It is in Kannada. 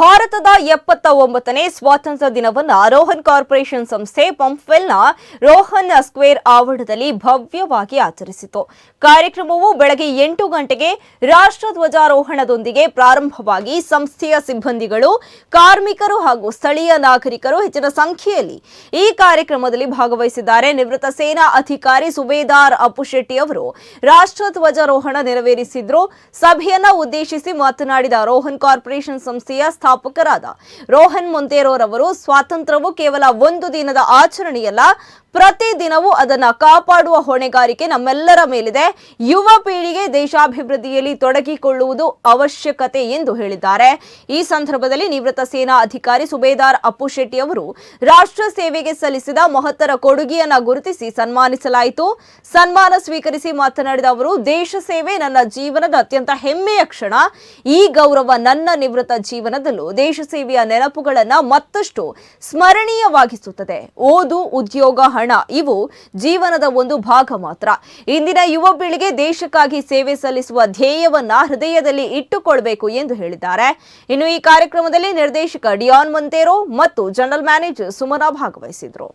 ಭಾರತದ ಎಪ್ಪತ್ತ ಒಂಬತ್ತನೇ ಸ್ವಾತಂತ್ರ್ಯ ದಿನವನ್ನು ರೋಹನ್ ಕಾರ್ಪೊರೇಷನ್ ಸಂಸ್ಥೆ ಪಂಪ್ವೆಲ್ನ ರೋಹನ್ ಸ್ಕ್ವೇರ್ ಆವರಣದಲ್ಲಿ ಭವ್ಯವಾಗಿ ಆಚರಿಸಿತು. ಕಾರ್ಯಕ್ರಮವು ಬೆಳಗ್ಗೆ ಎಂಟು ಗಂಟೆಗೆ ರಾಷ್ಟ್ರಧ್ವಜಾರೋಹಣದೊಂದಿಗೆ ಪ್ರಾರಂಭವಾಗಿ ಸಂಸ್ಥೆಯ ಸಿಬ್ಬಂದಿಗಳು, ಕಾರ್ಮಿಕರು ಹಾಗೂ ಸ್ಥಳೀಯ ನಾಗರಿಕರು ಹೆಚ್ಚಿನ ಸಂಖ್ಯೆಯಲ್ಲಿ ಈ ಕಾರ್ಯಕ್ರಮದಲ್ಲಿ ಭಾಗವಹಿಸಿದ್ದಾರೆ. ನಿವೃತ್ತ ಸೇನಾ ಅಧಿಕಾರಿ ಸುಬೇದಾರ್ ಅಪ್ಪುಶೆಟ್ಟಿ ಅವರು ರಾಷ್ಟ್ರಧ್ವಜಾರೋಹಣ ನೆರವೇರಿಸಿದ್ರು. ಸಭೆಯನ್ನ ಉದ್ದೇಶಿಸಿ ಮಾತನಾಡಿದ ರೋಹನ್ ಕಾರ್ಪೊರೇಷನ್ ಸಂಸ್ಥೆಯ ಸ್ಥಾಪಕರಾದ ರೋಹನ್ ಮೊಂತೇರೋರವರು ಸ್ವಾತಂತ್ರ್ಯವು ಕೇವಲ ಒಂದು ದಿನದ ಆಚರಣೆಯಲ್ಲ ಪ್ರತಿ ದಿನವೂ ಅದನ್ನ ಕಾಪಾಡುವ ಹೊಣೆಗಾರಿಕೆ ನಮ್ಮೆಲ್ಲರ ಮೇಲಿದೆ. ಯುವ ಪೀಳಿಗೆ ದೇಶಾಭಿವೃದ್ಧಿಯಲ್ಲಿ ತೊಡಗಿಕೊಳ್ಳುವುದು ಅವಶ್ಯಕತೆ ಎಂದು ಹೇಳಿದ್ದಾರೆ. ಈ ಸಂದರ್ಭದಲ್ಲಿ ನಿವೃತ್ತ ಸೇನಾ ಅಧಿಕಾರಿ ಸುಬೇದಾರ್ ಅಪ್ಪು ಶೆಟ್ಟಿ ಅವರು ರಾಷ್ಟ್ರ ಸೇವೆಗೆ ಸಲ್ಲಿಸಿದ ಮಹತ್ತರ ಕೊಡುಗೆಯನ್ನ ಗುರುತಿಸಿ ಸನ್ಮಾನಿಸಲಾಯಿತು. ಸನ್ಮಾನ ಸ್ವೀಕರಿಸಿ ಮಾತನಾಡಿದ ಅವರು, ದೇಶ ಸೇವೆ ನನ್ನ ಜೀವನದ ಅತ್ಯಂತ ಹೆಮ್ಮೆಯ ಕ್ಷಣ. ಈ ಗೌರವ ನನ್ನ ನಿವೃತ್ತ ಜೀವನದಲ್ಲೂ ದೇಶ ಸೇವೆಯ ನೆನಪುಗಳನ್ನ ಮತ್ತಷ್ಟು ಸ್ಮರಣೀಯವಾಗಿಸುತ್ತದೆ. ಓದು, ಉದ್ಯೋಗ ಹಣ ಇವು ಜೀವನದ ಒಂದು ಭಾಗ ಮಾತ್ರ. ಇಂದಿನ ಯುವ ಪೀಳಿಗೆ ದೇಶಕ್ಕಾಗಿ ಸೇವೆ ಸಲ್ಲಿಸುವ ಧ್ಯೇಯವನ್ನ ಹೃದಯದಲ್ಲಿ ಇಟ್ಟುಕೊಳ್ಬೇಕು ಎಂದು ಹೇಳಿದ್ದಾರೆ. ಇನ್ನು ಈ ಕಾರ್ಯಕ್ರಮದಲ್ಲಿ ನಿರ್ದೇಶಕ ಡಿಯಾನ್ ಮಂತೇರೋ ಮತ್ತು ಜನರಲ್ ಮ್ಯಾನೇಜರ್ ಸುಮನಾ ಭಾಗವಹಿಸಿದ್ರು.